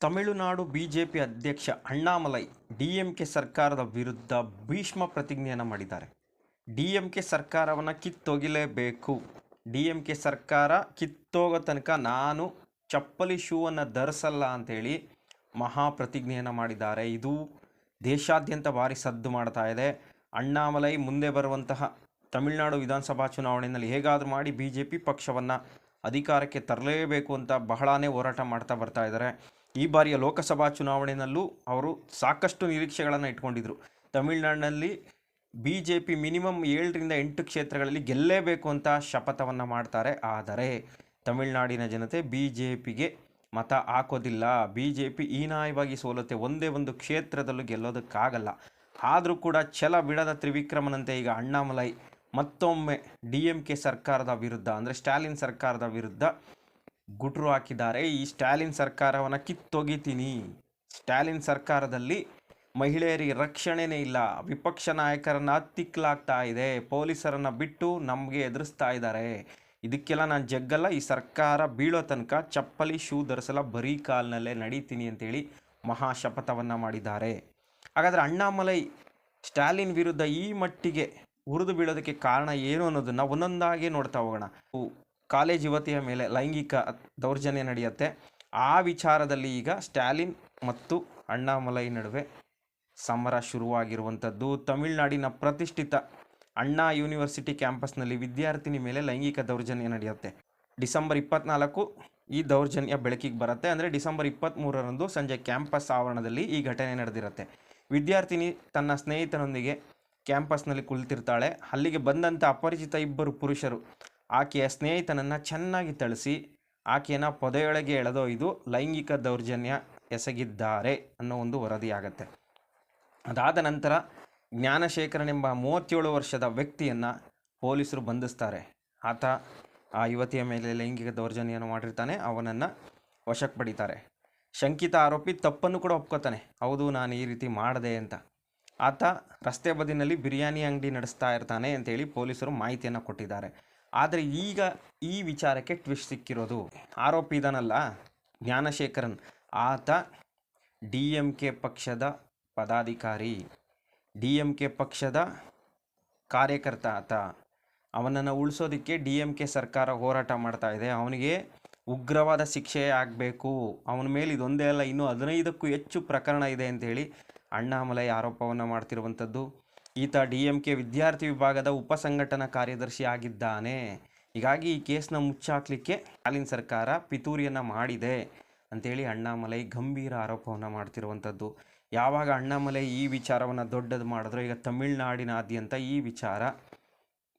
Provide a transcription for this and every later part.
Tamil Nadu BJP ಅಧ್ಯಕ್ಷ Annamalai DMK ಸರ್ಕಾರದ ವಿರುದ್ಧ ಭೀಷ್ಮ ಪ್ರತಿಜ್ಞೆಯನ್ನು ಮಾಡಿದ್ದಾರೆ. ಡಿಎಂಕೆ ಸರ್ಕಾರವನ್ನು ಕಿತ್ತೊಗಿಲೇಬೇಕು. ಡಿಎಂಕೆ ಸರ್ಕಾರ ಕಿತ್ತೋಗೋ ತನಕ ನಾನು ಚಪ್ಪಲಿ ಶೂವನ್ನು ಧರಿಸಲ್ಲ ಅಂತೇಳಿ ಮಹಾಪ್ರತಿಜ್ಞೆಯನ್ನು ಮಾಡಿದ್ದಾರೆ. ಇದು ದೇಶಾದ್ಯಂತ ಭಾರಿ ಸದ್ದು ಮಾಡ್ತಾ ಇದೆ. ಅಣ್ಣಾಮಲೈ ಮುಂದೆ ಬರುವಂತಹ ತಮಿಳುನಾಡು ವಿಧಾನಸಭಾ ಚುನಾವಣೆಯಲ್ಲಿ ಹೇಗಾದರೂ ಮಾಡಿ ಬಿ ಜೆ ಪಿ ಪಕ್ಷವನ್ನು ಅಧಿಕಾರಕ್ಕೆ ತರಲೇಬೇಕು ಅಂತ ಬಹಳಾನೇ ಹೋರಾಟ ಮಾಡ್ತಾ ಬರ್ತಾ ಇದ್ದಾರೆ. ಈ ಬಾರಿಯ ಲೋಕಸಭಾ ಚುನಾವಣೆಯಲ್ಲೂ ಅವರು ಸಾಕಷ್ಟು ನಿರೀಕ್ಷೆಗಳನ್ನು ಇಟ್ಕೊಂಡಿದ್ರು. ತಮಿಳುನಾಡಿನಲ್ಲಿ ಬಿ ಜೆ ಪಿ ಮಿನಿಮಮ್ ಏಳರಿಂದ ಎಂಟು ಕ್ಷೇತ್ರಗಳಲ್ಲಿ ಗೆಲ್ಲೇಬೇಕು ಅಂತ ಶಪಥವನ್ನು ಮಾಡ್ತಾರೆ. ಆದರೆ ತಮಿಳುನಾಡಿನ ಜನತೆ ಬಿ ಜೆ ಪಿಗೆ ಮತ ಹಾಕೋದಿಲ್ಲ. ಬಿ ಜೆ ಪಿ ಹೀನಾಯವಾಗಿ ಸೋಲುತ್ತೆ. ಒಂದೇ ಒಂದು ಕ್ಷೇತ್ರದಲ್ಲೂ ಗೆಲ್ಲೋದಕ್ಕಾಗಲ್ಲ. ಆದರೂ ಕೂಡ ಛಲ ಬಿಡದ ತ್ರಿವಿಕ್ರಮನಂತೆ ಈಗ ಅಣ್ಣಾಮಲೈ ಮತ್ತೊಮ್ಮೆ ಡಿ ಎಂ ಕೆ ಸರ್ಕಾರದ ವಿರುದ್ಧ, ಅಂದರೆ ಸ್ಟಾಲಿನ್ ಸರ್ಕಾರದ ವಿರುದ್ಧ ಗುಟ್ರು ಹಾಕಿದ್ದಾರೆ. ಈ ಸ್ಟಾಲಿನ್ ಸರ್ಕಾರವನ್ನು ಕಿತ್ತೊಗಿತೀನಿ. ಸ್ಟಾಲಿನ್ ಸರ್ಕಾರದಲ್ಲಿ ಮಹಿಳೆಯರಿಗೆ ರಕ್ಷಣೆನೇ ಇಲ್ಲ. ವಿಪಕ್ಷ ನಾಯಕರನ್ನು ಹತ್ತಿಕ್ಕಲಾಗ್ತಾ ಇದೆ. ಪೊಲೀಸರನ್ನು ಬಿಟ್ಟು ನಮಗೆ ಎದುರಿಸ್ತಾ ಇದ್ದಾರೆ. ಇದಕ್ಕೆಲ್ಲ ನಾನು ಜಗ್ಗಲ್ಲ. ಈ ಸರ್ಕಾರ ಬೀಳೋ ತನಕ ಚಪ್ಪಲಿ ಶೂ ಧರಿಸಲ್ಲ ಬರೀ ಕಾಲ್ನಲ್ಲೇ ನಡೀತೀನಿ ಅಂತೇಳಿ ಮಹಾ ಶಪಥವನ್ನು ಮಾಡಿದ್ದಾರೆ. ಹಾಗಾದರೆ ಅಣ್ಣಾಮಲೈ ಸ್ಟಾಲಿನ್ ವಿರುದ್ಧ ಈ ಮಟ್ಟಿಗೆ ಹುರಿದು ಬೀಳೋದಕ್ಕೆ ಕಾರಣ ಏನು ಅನ್ನೋದನ್ನು ಒಂದೊಂದಾಗಿ ನೋಡ್ತಾ ಹೋಗೋಣ. ಕಾಲೇಜ್ ಯುವತಿಯ ಮೇಲೆ ಲೈಂಗಿಕ ದೌರ್ಜನ್ಯ ನಡೆಯುತ್ತೆ. ಆ ವಿಚಾರದಲ್ಲಿ ಈಗ ಸ್ಟಾಲಿನ್ ಮತ್ತು ಅಣ್ಣಾಮಲೈ ನಡುವೆ ಸಮರ ಶುರುವಾಗಿರುವಂಥದ್ದು. ತಮಿಳುನಾಡಿನ ಪ್ರತಿಷ್ಠಿತ ಅಣ್ಣಾ ಯೂನಿವರ್ಸಿಟಿ ಕ್ಯಾಂಪಸ್ನಲ್ಲಿ ವಿದ್ಯಾರ್ಥಿನಿ ಮೇಲೆ ಲೈಂಗಿಕ ದೌರ್ಜನ್ಯ ನಡೆಯುತ್ತೆ. ಡಿಸೆಂಬರ್ ಇಪ್ಪತ್ನಾಲ್ಕು ಈ ದೌರ್ಜನ್ಯ ಬೆಳಕಿಗೆ ಬರುತ್ತೆ. ಅಂದರೆ ಡಿಸೆಂಬರ್ ಇಪ್ಪತ್ತ್ಮೂರರಂದು ಸಂಜೆ ಕ್ಯಾಂಪಸ್ ಆವರಣದಲ್ಲಿ ಈ ಘಟನೆ ನಡೆದಿರುತ್ತೆ. ವಿದ್ಯಾರ್ಥಿನಿ ತನ್ನ ಸ್ನೇಹಿತನೊಂದಿಗೆ ಕ್ಯಾಂಪಸ್ನಲ್ಲಿ ಕುಳಿತಿರ್ತಾಳೆ. ಅಲ್ಲಿಗೆ ಬಂದಂಥ ಅಪರಿಚಿತ ಇಬ್ಬರು ಪುರುಷರು ಆಕೆಯ ಸ್ನೇಹಿತನನ್ನು ಚೆನ್ನಾಗಿ ತಳಿಸಿ ಆಕೆಯನ್ನು ಪೊದೆಯೊಳಗೆ ಎಳೆದೊಯ್ದು ಲೈಂಗಿಕ ದೌರ್ಜನ್ಯ ಎಸಗಿದ್ದಾರೆ ಅನ್ನೋ ಒಂದು ವರದಿಯಾಗತ್ತೆ. ಅದಾದ ನಂತರ ಜ್ಞಾನಶೇಖರನ್ ಎಂಬ ಮೂವತ್ತೇಳು ವರ್ಷದ ವ್ಯಕ್ತಿಯನ್ನು ಪೊಲೀಸರು ಬಂಧಿಸ್ತಾರೆ. ಆತ ಆ ಯುವತಿಯ ಮೇಲೆ ಲೈಂಗಿಕ ದೌರ್ಜನ್ಯವನ್ನು ಮಾಡಿರ್ತಾನೆ, ಅವನನ್ನು ವಶಕ್ಕೆ ಪಡಿತಾರೆ ಶಂಕಿತ ಆರೋಪಿ ತಪ್ಪನ್ನು ಕೂಡ ಒಪ್ಕೋತಾನೆ, ಹೌದು, ನಾನು ಈ ರೀತಿ ಮಾಡಿದೆ ಅಂತ. ಆತ ರಸ್ತೆ ಬದಿನಲ್ಲಿ ಬಿರಿಯಾನಿ ಅಂಗಡಿ ನಡೆಸ್ತಾ ಇರ್ತಾನೆ ಅಂತೇಳಿ ಪೊಲೀಸರು ಮಾಹಿತಿಯನ್ನು ಕೊಟ್ಟಿದ್ದಾರೆ. ಆದರೆ ಈಗ ಈ ವಿಚಾರಕ್ಕೆ ಟ್ವಿಸ್ಟ್ ಸಿಕ್ಕಿರೋದು. ಆರೋಪಿ ಇದಾನಲ್ಲ, ಜ್ಞಾನಶೇಖರನ್. ಆತ ಡಿ ಎಂ ಕೆ ಪಕ್ಷದ ಪದಾಧಿಕಾರಿ. ಡಿ ಎಂ ಕೆ ಪಕ್ಷದ ಕಾರ್ಯಕರ್ತ ಆತ. ಅವನನ್ನು ಉಳಿಸೋದಕ್ಕೆ ಡಿ ಎಂ ಕೆ ಸರ್ಕಾರ ಹೋರಾಟ ಮಾಡ್ತಾ ಇದೆ. ಅವನಿಗೆ ಉಗ್ರವಾದ ಶಿಕ್ಷೆ ಆಗಬೇಕು. ಅವನ ಮೇಲೆ ಇದೊಂದೇ ಅಲ್ಲ, ಇನ್ನೂ ಹದಿನೈದಕ್ಕೂ ಹೆಚ್ಚು ಪ್ರಕರಣ ಇದೆ ಅಂತೇಳಿ ಅಣ್ಣಾಮಲೈ ಆರೋಪವನ್ನು ಮಾಡ್ತಿರುವಂಥದ್ದು. ಈತ ಡಿ ಎಂ ಕೆ ವಿದ್ಯಾರ್ಥಿ ವಿಭಾಗದ ಉಪಸಂಘಟನಾ ಕಾರ್ಯದರ್ಶಿ ಆಗಿದ್ದಾನೆ. ಹೀಗಾಗಿ ಈ ಕೇಸ್ನ ಮುಚ್ಚಾಕ್ಲಿಕ್ಕೆ ಸ್ಟಾಲಿನ್ ಸರ್ಕಾರ ಪಿತೂರಿಯನ್ನು ಮಾಡಿದೆ ಅಂಥೇಳಿ ಅಣ್ಣಾಮಲೈ ಗಂಭೀರ ಆರೋಪವನ್ನು ಮಾಡ್ತಿರುವಂಥದ್ದು ಯಾವಾಗ ಅಣ್ಣಾಮಲೈ ಈ ವಿಚಾರವನ್ನು ದೊಡ್ಡದು ಮಾಡಿದ್ರು ಈಗ ತಮಿಳುನಾಡಿನಾದ್ಯಂತ ಈ ವಿಚಾರ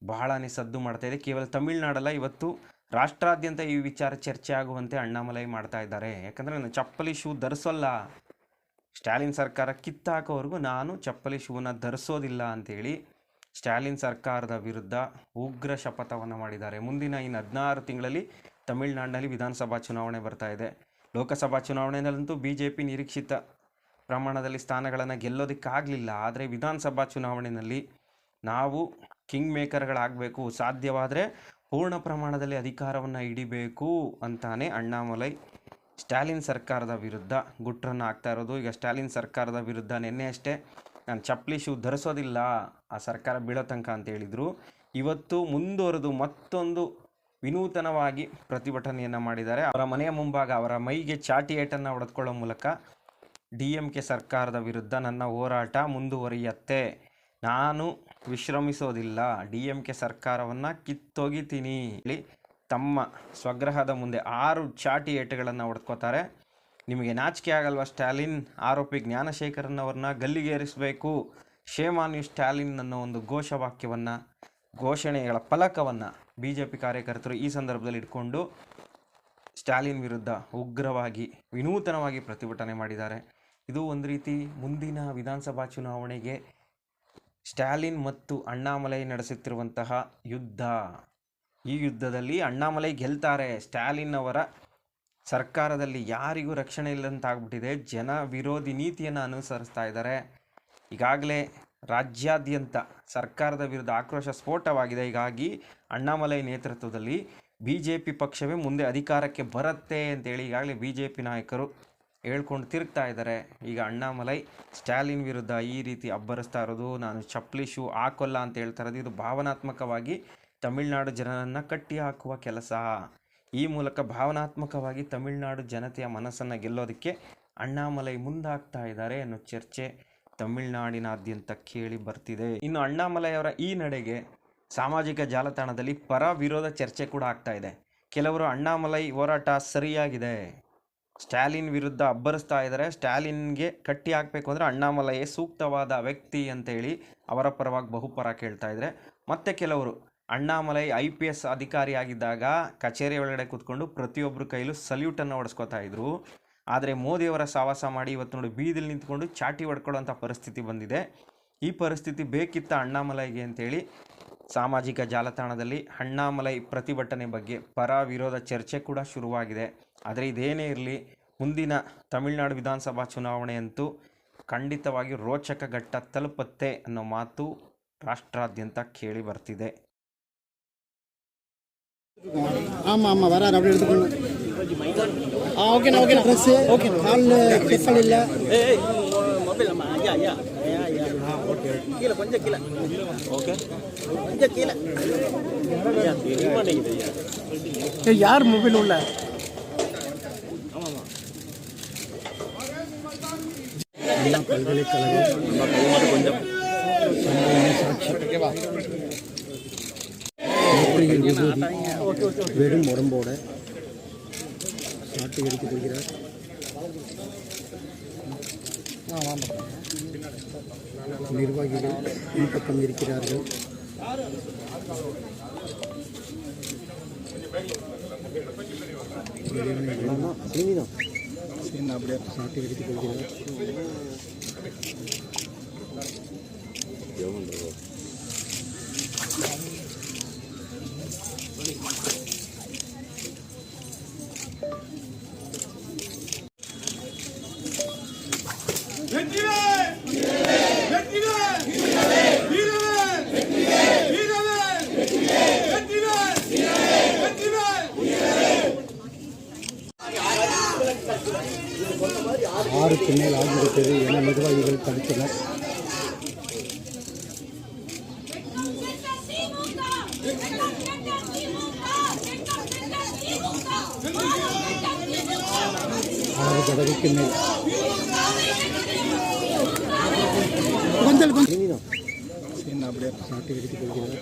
ಬಹಳನೇ ಸದ್ದು ಮಾಡ್ತಾ ಇದೆ. ಕೇವಲ ತಮಿಳುನಾಡಲ್ಲ, ಇವತ್ತು ರಾಷ್ಟ್ರಾದ್ಯಂತ ಈ ವಿಚಾರ ಚರ್ಚೆ ಆಗುವಂತೆ ಅಣ್ಣಾಮಲೈ ಮಾಡ್ತಾ ಇದ್ದಾರೆ. ಯಾಕಂದರೆ ನಾನು ಚಪ್ಪಲಿ ಶೂ ಧರಿಸೋಲ್ಲ. ಸ್ಟಾಲಿನ್ ಸರ್ಕಾರ ಕಿತ್ತಾಕೋವರೆಗೂ ನಾನು ಚಪ್ಪಲಿ ಶೂನ ಧರಿಸೋದಿಲ್ಲ ಅಂತೇಳಿ ಸ್ಟಾಲಿನ್ ಸರ್ಕಾರದ ವಿರುದ್ಧ ಉಗ್ರ ಶಪಥವನ್ನು ಮಾಡಿದ್ದಾರೆ. ಮುಂದಿನ ಇನ್ನು ಹದಿನಾರು ತಿಂಗಳಲ್ಲಿ ತಮಿಳುನಾಡಿನಲ್ಲಿ ವಿಧಾನಸಭಾ ಚುನಾವಣೆ ಬರ್ತಾ ಇದೆ. ಲೋಕಸಭಾ ಚುನಾವಣೆಯಲ್ಲಂತೂ ಬಿ ಜೆ ಪಿ ನಿರೀಕ್ಷಿತ ಪ್ರಮಾಣದಲ್ಲಿ ಸ್ಥಾನಗಳನ್ನು ಗೆಲ್ಲೋದಕ್ಕಾಗಲಿಲ್ಲ. ಆದರೆ ವಿಧಾನಸಭಾ ಚುನಾವಣೆಯಲ್ಲಿ ನಾವು ಕಿಂಗ್ ಮೇಕರ್ಗಳಾಗಬೇಕು. ಸಾಧ್ಯವಾದರೆ ಪೂರ್ಣ ಪ್ರಮಾಣದಲ್ಲಿ ಅಧಿಕಾರವನ್ನು ಹಿಡಿಬೇಕು ಅಂತಾನೆ ಅಣ್ಣಾಮಲೈ ಸ್ಟಾಲಿನ್ ಸರ್ಕಾರದ ವಿರುದ್ಧ ಗುಟ್ರನ್ನು ಹಾಕ್ತಾ ಇರೋದು. ಈಗ ಸ್ಟಾಲಿನ್ ಸರ್ಕಾರದ ವಿರುದ್ಧ ನಿನ್ನೆ ಅಷ್ಟೇ ನಾನು ಚಪ್ಪಲಿ ಶೂ ಧರಿಸೋದಿಲ್ಲ, ಆ ಸರ್ಕಾರ ಬೀಳೋ ತನಕ ಅಂತ ಹೇಳಿದರು. ಇವತ್ತು ಮುಂದುವರೆದು ಮತ್ತೊಂದು ವಿನೂತನವಾಗಿ ಪ್ರತಿಭಟನೆಯನ್ನು ಮಾಡಿದ್ದಾರೆ. ಅವರ ಮನೆಯ ಮುಂಭಾಗ ಅವರ ಮೈಗೆ ಚಾಟಿ ಏಟನ್ನು ಹೊಡೆದುಕೊಳ್ಳೋ ಮೂಲಕ ಡಿ ಎಂ ಕೆ ಸರ್ಕಾರದ ವಿರುದ್ಧ ನನ್ನ ಹೋರಾಟ ಮುಂದುವರಿಯತ್ತೆ. ನಾನು ವಿಶ್ರಮಿಸೋದಿಲ್ಲ. ಡಿ ಎಂ ಕೆ ಸರ್ಕಾರವನ್ನು ಕಿತ್ತೊಗಿತೀನಿ. ಹೇಳಿ ತಮ್ಮ ಸ್ವಗ್ರಹದ ಮುಂದೆ ಆರು ಚಾಟಿ ಏಟುಗಳನ್ನು ಹೊಡೆದ್ಕೋತಾರೆ ನಿಮಗೆ ನಾಚಿಕೆ ಆಗಲ್ವಾ ಸ್ಟಾಲಿನ್? ಆರೋಪಿ ಜ್ಞಾನಶೇಖರನ್ ಅವ್ರನ್ನ ಗಲ್ಲಿಗೇರಿಸಬೇಕು. ಶೇಮಾನ್ಯು ಸ್ಟಾಲಿನ್ ಅನ್ನೋ ಒಂದು ಘೋಷವಾಕ್ಯವನ್ನು, ಘೋಷಣೆಗಳ ಫಲಕವನ್ನು ಬಿ ಜೆ ಪಿ ಕಾರ್ಯಕರ್ತರು ಈ ಸಂದರ್ಭದಲ್ಲಿ ಇಟ್ಕೊಂಡು ಸ್ಟಾಲಿನ್ ವಿರುದ್ಧ ಉಗ್ರವಾಗಿ, ವಿನೂತನವಾಗಿ ಪ್ರತಿಭಟನೆ ಮಾಡಿದ್ದಾರೆ. ಇದು ಒಂದು ರೀತಿ ಮುಂದಿನ ವಿಧಾನಸಭಾ ಚುನಾವಣೆಗೆ ಸ್ಟಾಲಿನ್ ಮತ್ತು ಅಣ್ಣಾಮಲೈ ನಡೆಸುತ್ತಿರುವಂತಹ ಯುದ್ಧ. ಈ ಯುದ್ಧದಲ್ಲಿ ಅಣ್ಣಾಮಲೈ ಗೆಲ್ತಾರೆ. ಸ್ಟಾಲಿನ್ ಅವರ ಸರ್ಕಾರದಲ್ಲಿ ಯಾರಿಗೂ ರಕ್ಷಣೆ ಇಲ್ಲದಂತಾಗ್ಬಿಟ್ಟಿದೆ. ಜನ ವಿರೋಧಿ ನೀತಿಯನ್ನು ಅನುಸರಿಸ್ತಾ ಇದ್ದಾರೆ. ಈಗಾಗಲೇ ರಾಜ್ಯಾದ್ಯಂತ ಸರ್ಕಾರದ ವಿರುದ್ಧ ಆಕ್ರೋಶ ಸ್ಫೋಟವಾಗಿದೆ. ಹೀಗಾಗಿ ಅಣ್ಣಾಮಲೈ ನೇತೃತ್ವದಲ್ಲಿ ಬಿ ಜೆ ಪಿ ಪಕ್ಷವೇ ಮುಂದೆ ಅಧಿಕಾರಕ್ಕೆ ಬರುತ್ತೆ ಅಂತೇಳಿ ಈಗಾಗಲೇ ಬಿ ಜೆ ಪಿ ನಾಯಕರು ಹೇಳ್ಕೊಂಡು ತಿರುಗ್ತಾ ಇದ್ದಾರೆ. ಈಗ ಅಣ್ಣಾಮಲೈ ಸ್ಟಾಲಿನ್ ವಿರುದ್ಧ ಈ ರೀತಿ ಅಬ್ಬರಿಸ್ತಾ ಇರೋದು, ನಾನು ಚಪ್ಪಲಿ ಶೂ ಹಾಕೋಲ್ಲ ಅಂತ ಹೇಳ್ತಾ ಇರೋದು, ಇದು ಭಾವನಾತ್ಮಕವಾಗಿ ತಮಿಳುನಾಡು ಜನರನ್ನು ಕಟ್ಟಿ ಹಾಕುವ ಕೆಲಸ. ಈ ಮೂಲಕ ಭಾವನಾತ್ಮಕವಾಗಿ ತಮಿಳುನಾಡು ಜನತೆಯ ಮನಸ್ಸನ್ನು ಗೆಲ್ಲೋದಕ್ಕೆ ಅಣ್ಣಾಮಲೈ ಮುಂದಾಗ್ತಾ ಇದ್ದಾರೆ ಅನ್ನೋ ಚರ್ಚೆ ತಮಿಳುನಾಡಿನಾದ್ಯಂತ ಕೇಳಿ ಬರ್ತಿದೆ. ಇನ್ನು ಅಣ್ಣಾಮಲೈ ಅವರ ಈ ನಡೆಗೆ ಸಾಮಾಜಿಕ ಜಾಲತಾಣದಲ್ಲಿ ಪರ ವಿರೋಧ ಚರ್ಚೆ ಕೂಡ ಆಗ್ತಾ ಇದೆ. ಕೆಲವರು ಅಣ್ಣಾಮಲೈ ಹೋರಾಟ ಸರಿಯಾಗಿದೆ. ಸ್ಟಾಲಿನ್ ವಿರುದ್ಧ ಅಬ್ಬರಿಸ್ತಾ ಇದ್ದಾರೆ. ಸ್ಟಾಲಿನ್ಗೆ ಕಟ್ಟಿ ಹಾಕಬೇಕು ಅಂದರೆ ಅಣ್ಣಾಮಲೈಯೇ ಸೂಕ್ತವಾದ ವ್ಯಕ್ತಿ ಅಂತೇಳಿ ಅವರ ಪರವಾಗಿ ಬಹುಪರ ಕೇಳ್ತಾ ಇದ್ದಾರೆ. ಮತ್ತು ಕೆಲವರು ಅಣ್ಣಾಮಲೈ ಐ ಪಿ ಎಸ್ ಅಧಿಕಾರಿಯಾಗಿದ್ದಾಗ ಕಚೇರಿ ಒಳಗಡೆ ಕೂತ್ಕೊಂಡು ಪ್ರತಿಯೊಬ್ಬರ ಕೈಲೂ ಸಲ್ಯೂಟನ್ನು ಹೊಡೆಸ್ಕೊತಾ ಇದ್ರು. ಆದರೆ ಮೋದಿಯವರ ಸಾವಾಸ ಮಾಡಿ ಇವತ್ತು ನೋಡಿ ಬೀದಿಲಿ ನಿಂತ್ಕೊಂಡು ಚಾಟಿ ಹೊಡ್ಕೊಳ್ಳೋಂಥ ಪರಿಸ್ಥಿತಿ ಬಂದಿದೆ. ಈ ಪರಿಸ್ಥಿತಿ ಬೇಕಿತ್ತ ಅಣ್ಣಾಮಲೈಗೆ ಅಂತೇಳಿ ಸಾಮಾಜಿಕ ಜಾಲತಾಣದಲ್ಲಿ ಅಣ್ಣಾಮಲೈ ಪ್ರತಿಭಟನೆ ಬಗ್ಗೆ ಪರ ವಿರೋಧ ಚರ್ಚೆ ಕೂಡ ಶುರುವಾಗಿದೆ. ಆದರೆ ಇದೇನೇ ಇರಲಿ, ಮುಂದಿನ ತಮಿಳುನಾಡು ವಿಧಾನಸಭಾ ಚುನಾವಣೆಯಂತೂ ಖಂಡಿತವಾಗಿ ರೋಚಕ ಘಟ್ಟ ತಲುಪತ್ತೆ ಅನ್ನೋ ಮಾತು ರಾಷ್ಟ್ರಾದ್ಯಂತ ಕೇಳಿ ಬರ್ತಿದೆ. ஆமாம் ஆமாம் வராரு அப்படி எடுத்துக்கோங்க ஆ ஓகேண்ணா ஓகேண்ணா ட்ரெஸ்ஸு ஓகே காலில் செப்பல் இல்லை. மொபைல் அம்மா ஐயா ஐயா. ஐயா ஐயா. கீழே கொஞ்சம் கீழே. ஓகே கொஞ்சம் கீழே. ஐயா யார் மொபைல் உள்ள? பல்கலைக்கழகம். கொஞ்சம். வெற்றியின் விபூதி வெறும் உடம்போட சாட்டை எடுத்துக் கொள்கிறார். நிர்வாகிகள் பின்பக்கம் இருக்கிறார்கள். சாட்டை எடுத்துக் கொள்கிறார். தடவைக்கு மேல் கொஞ்சம் கொஞ்சம் அப்படியே சாட்டை எடுத்துக் கொள்கிறார்